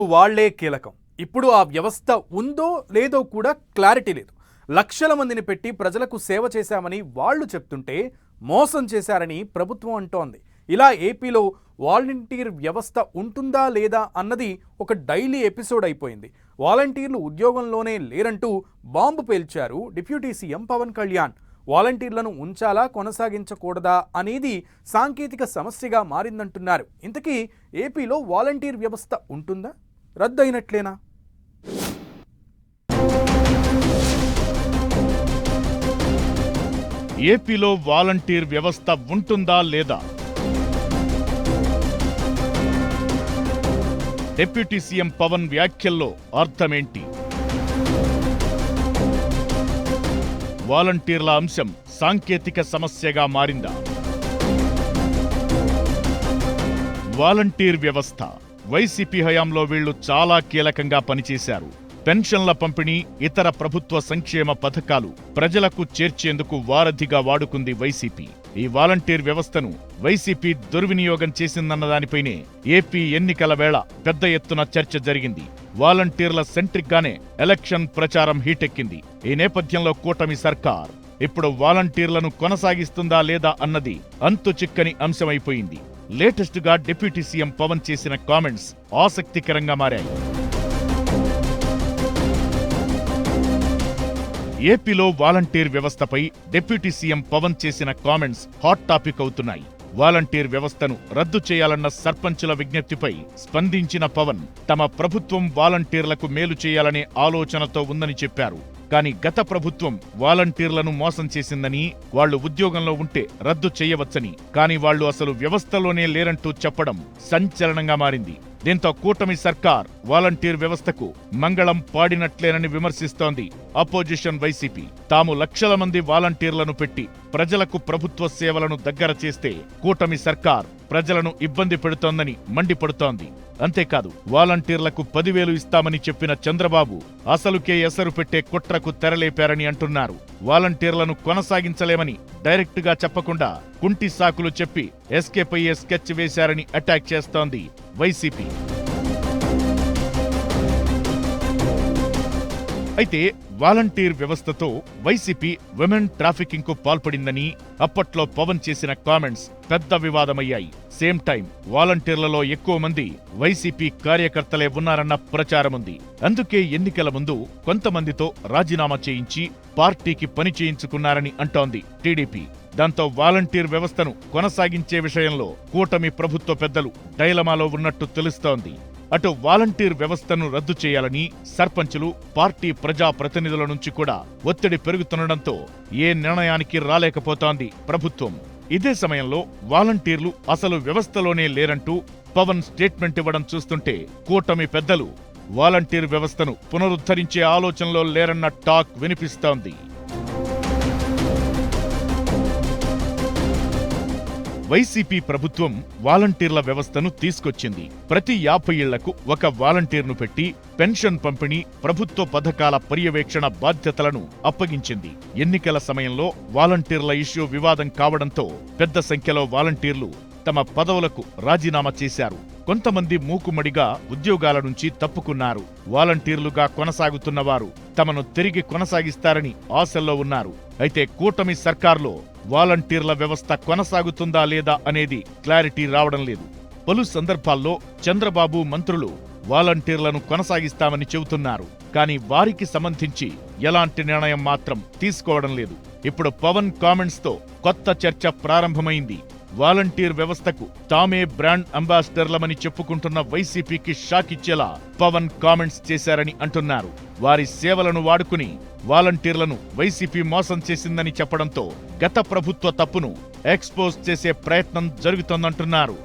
వాళ్ళే కీలకం. ఇప్పుడు ఆ వ్యవస్థ ఉందో లేదో కూడా క్లారిటీ లేదు. లక్షల మందిని పెట్టి ప్రజలకు సేవ చేశామని వాళ్ళు చెప్తుంటే మోసం చేశారని ప్రభుత్వం అంటోంది. ఇలా ఏపీలో వాలంటీర్ వ్యవస్థ ఉంటుందా లేదా అన్నది ఒక డైలీ ఎపిసోడ్ అయిపోయింది. వాలంటీర్లు ఉద్యోగంలోనే లేరంటూ బాంబు పేల్చారు డిప్యూటీ సీఎం పవన్ కళ్యాణ్. వాలంటీర్లను ఉంచాలా కొనసాగించకూడదా అనేది సాంకేతిక సమస్యగా మారిందంటున్నారు. ఇంతకీ ఏపీలో వాలంటీర్ వ్యవస్థ ఉంటుందా? రద్దయినట్లేనా? ఏపీలో వాలంటీర్ వ్యవస్థ ఉంటుందా లేదా? డిప్యూటీ సీఎం పవన్ వ్యాఖ్యల్లో అర్థమేంటి? వాలంటీర్ల అంశం సాంకేతిక సమస్యగా మారిందా? వాలంటీర్ వ్యవస్థ వైసీపీ హయాంలో వీళ్ళు చాలా కీలకంగా పనిచేశారు. పెన్షన్ల పంపిణీ ఇతర ప్రభుత్వ సంక్షేమ పథకాలు ప్రజలకు చేర్చేందుకు వారధిగా వాడుకుంది వైసీపీ. ఈ వాలంటీర్ వ్యవస్థను వైసీపీ దుర్వినియోగం చేసిందన్న దానిపైనే ఏపీ ఎన్నికల వేళ పెద్ద ఎత్తున చర్చ జరిగింది. వాలంటీర్ల సెంట్రిక్గానే ఎలక్షన్ ప్రచారం హీటెక్కింది. ఈ నేపథ్యంలో కూటమి సర్కార్ ఇప్పుడు వాలంటీర్లను కొనసాగిస్తుందా లేదా అన్నది అంతు చిక్కని అంశమైపోయింది. లేటెస్ట్గా డిప్యూటీ సీఎం పవన్ చేసిన కామెంట్స్ ఆసక్తికరంగా మారాయి. ఏపీలో వాలంటీర్ వ్యవస్థపై డిప్యూటీ సీఎం పవన్ చేసిన కామెంట్స్ హాట్ టాపిక్ అవుతున్నాయి. వాలంటీర్ వ్యవస్థను రద్దు చేయాలన్న సర్పంచుల విజ్ఞప్తిపై స్పందించిన పవన్ తమ ప్రభుత్వం వాలంటీర్లకు మేలు చేయాలనే ఆలోచనతో ఉందని చెప్పారు. కానీ గత ప్రభుత్వం వాలంటీర్లను మోసం చేసిందని వాళ్ళు ఉద్యోగంలో ఉంటే రద్దు చేయవచ్చని కానీ వాళ్ళు అసలు వ్యవస్థలోనే లేరంటూ చెప్పడం సంచలనంగా మారింది. దీంతో కూటమి సర్కార్ వాలంటీర్ వ్యవస్థకు మంగళం పాడినట్లేనని విమర్శిస్తోంది అపోజిషన్ వైసీపీ. తాము లక్షల మంది వాలంటీర్లను పెట్టి ప్రజలకు ప్రభుత్వ సేవలను దగ్గర చేస్తే కూటమి సర్కార్ ప్రజలను ఇబ్బంది పెడుతోందని మండిపడుతోంది. అంతేకాదు వాలంటీర్లకు పదివేలు ఇస్తామని చెప్పిన చంద్రబాబు అసలుకే ఎసరు పెట్టే కుట్రకు తెరలేపారని అంటున్నారు. వాలంటీర్లను కొనసాగించలేమని డైరెక్ట్గా చెప్పకుండా కుంటి సాకులు చెప్పి ఎస్కేపై స్కెచ్ వేశారని అటాక్ చేస్తోంది వైసీపీ. అయితే వాలంటీర్ వ్యవస్థతో వైసీపీ విమెన్ ట్రాఫికింగ్కు పాల్పడిందని అప్పట్లో పవన్ చేసిన కామెంట్స్ పెద్ద వివాదమయ్యాయి. సేమ్ టైం వాలంటీర్లలో ఎక్కువ మంది వైసీపీ కార్యకర్తలే ఉన్నారన్న ప్రచారముంది. అందుకే ఎన్నికల ముందు కొంతమందితో రాజీనామా చేయించి పార్టీకి పని చేయించుకున్నారని అంటోంది టీడీపీ. దాంతో వాలంటీర్ వ్యవస్థను కొనసాగించే విషయంలో కూటమి ప్రభుత్వ పెద్దలు డైలమాలో ఉన్నట్టు తెలుస్తోంది. అటు వాలంటీర్ వ్యవస్థను రద్దు చేయాలని సర్పంచులు పార్టీ ప్రజా ప్రతినిధుల నుంచి కూడా ఒత్తిడి పెరుగుతుండటంతో ఏ నిర్ణయానికి రాలేకపోతోంది ప్రభుత్వం. ఇదే సమయంలో వాలంటీర్లు అసలు వ్యవస్థలోనే లేరంటూ పవన్ స్టేట్మెంట్ ఇవ్వడం చూస్తుంటే కూటమి పెద్దలు వాలంటీర్ వ్యవస్థను పునరుద్ధరించే ఆలోచనలో లేరన్న టాక్ వినిపిస్తోంది. వైసీపీ ప్రభుత్వం వాలంటీర్ల వ్యవస్థను తీసుకొచ్చింది. ప్రతి యాభై ఇళ్ళకు ఒక వాలంటీర్ను పెట్టి పెన్షన్ పంపిణీ ప్రభుత్వ పథకాల పర్యవేక్షణ బాధ్యతలను అప్పగించింది. ఎన్నికల సమయంలో వాలంటీర్ల ఇష్యూ వివాదం కావడంతో పెద్ద సంఖ్యలో వాలంటీర్లు తమ పదవులకు రాజీనామా చేశారు. కొంతమంది మూకుమడిగా ఉద్యోగాల నుంచి తప్పుకున్నారు. వాలంటీర్లుగా కొనసాగుతున్న వారు తమను తిరిగి కొనసాగిస్తారని ఆశల్లో ఉన్నారు. అయితే కూటమి సర్కార్లో వాలంటీర్ల వ్యవస్థ కొనసాగుతుందా లేదా అనేది క్లారిటీ రావడం లేదు. పలు సందర్భాల్లో చంద్రబాబు మంత్రులు వాలంటీర్లను కొనసాగిస్తామని చెబుతున్నారు. కానీ వారికి సంబంధించి ఎలాంటి నిర్ణయం మాత్రం తీసుకోవడం లేదు. ఇప్పుడు పవన్ కామెంట్స్తో కొత్త చర్చ ప్రారంభమైంది. వాలంటీర్ వ్యవస్థకు తామే బ్రాండ్ అంబాసిడర్లమని చెప్పుకుంటున్న వైసీపీకి షాక్ ఇచ్చేలా పవన్ కామెంట్స్ చేశారని అంటున్నారు. వారి సేవలను వాడుకుని వాలంటీర్లను వైసీపీ మోసం చేసిందని చెప్పడంతో గత ప్రభుత్వ తప్పును ఎక్స్పోజ్ చేసే ప్రయత్నం జరుగుతోందంటున్నారు.